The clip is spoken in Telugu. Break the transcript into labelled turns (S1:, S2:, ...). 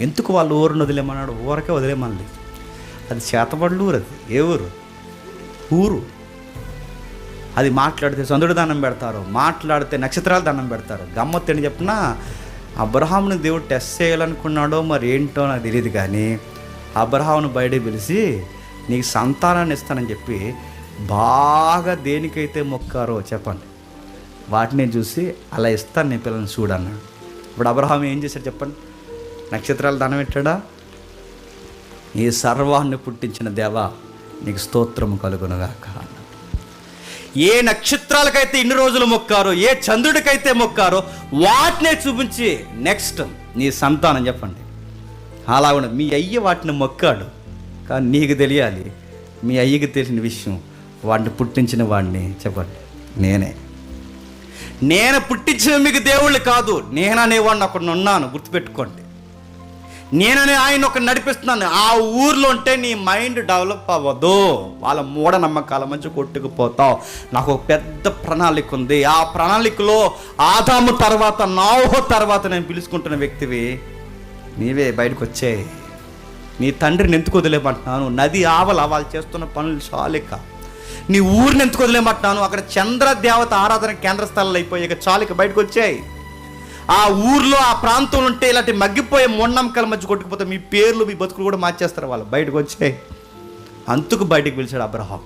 S1: ఎందుకు వాళ్ళు ఊరిని వదిలేమన్నాడు? ఊరకే వదిలేమనలేదు అది చేతబడులు ఊరు అది. ఏ ఊరు? ఊరు. అది మాట్లాడితే చంద్రుడు దండం పెడతారు. మాట్లాడితే నక్షత్రాలు దండం పెడతారు. గమ్మత్తు అని చెప్పినా అబ్రహాముని దేవుడు టెస్ట్ చేయాలనుకున్నాడో మరి ఏంటో నాకు తెలియదు కానీ అబ్రహాంను బయట పిలిచి నీకు సంతానాన్ని ఇస్తానని చెప్పి బాగా దేనికైతే మొక్కారో చెప్పండి. వాటిని చూసి అలా ఇస్తాను నీ పిల్లల్ని చూడన్నాడు ఇప్పుడు అబ్రహాం ఏం చేశాడు చెప్పండి? నక్షత్రాలు దానం పెట్టాడా? ఈ సర్వాన్ని పుట్టించిన దేవ నీకు స్తోత్రము కలుగునుగాక ఏ నక్షత్రాలకైతే ఇన్ని రోజులు మొక్కారో ఏ చంద్రుడికైతే మొక్కారో వాటినే చూపించి నెక్స్ట్ నీ సంతానం చెప్పండి. అలా ఉండదు మీ అయ్య వాటిని మొక్కాడు. కానీ నీకు తెలియాలి మీ అయ్యకి తెలిసిన విషయం వాడిని పుట్టించిన వాడిని చెప్పండి. నేనే. నేను పుట్టించిన మీకు దేవుళ్ళు కాదు నేననేవాడిని అక్కడ ఉన్నాను గుర్తుపెట్టుకోండి. నేననే ఆయన ఒక నడిపిస్తున్నాను. ఆ ఊర్లో ఉంటే నీ మైండ్ డెవలప్ అవ్వదు. వాళ్ళ మూఢనమ్మకాల మధ్య కొట్టుకుపోతావు. నాకు ఒక పెద్ద ప్రణాళిక ఉంది. ఆ ప్రణాళికలో ఆదాము తర్వాత నాహో తర్వాత నేను పిలుచుకుంటున్న వ్యక్తివి నీవే బయటకు వచ్చే నీ తండ్రిని ఎందుకు వదిలేమంటున్నాను? నది ఆవల వాళ్ళు చేస్తున్న పనులు చాలిక. నీ ఊరిని ఎందుకు వదిలేమంటున్నాను? అక్కడ చంద్ర దేవత ఆరాధన కేంద్ర స్థలాలు అయిపోయాక చాలిక బయటకు వచ్చాయి ఆ ఊర్లో ఆ ప్రాంతంలో ఉంటే ఇలాంటి మగ్గిపోయే మూఢనమ్మకాల మధ్య కొట్టుకుపోతే మీ పేర్లు మీ బతుకులు కూడా మార్చేస్తారు వాళ్ళు. బయటకు వచ్చే అంతుకు బయటకు పిలిచాడు అబ్రహాం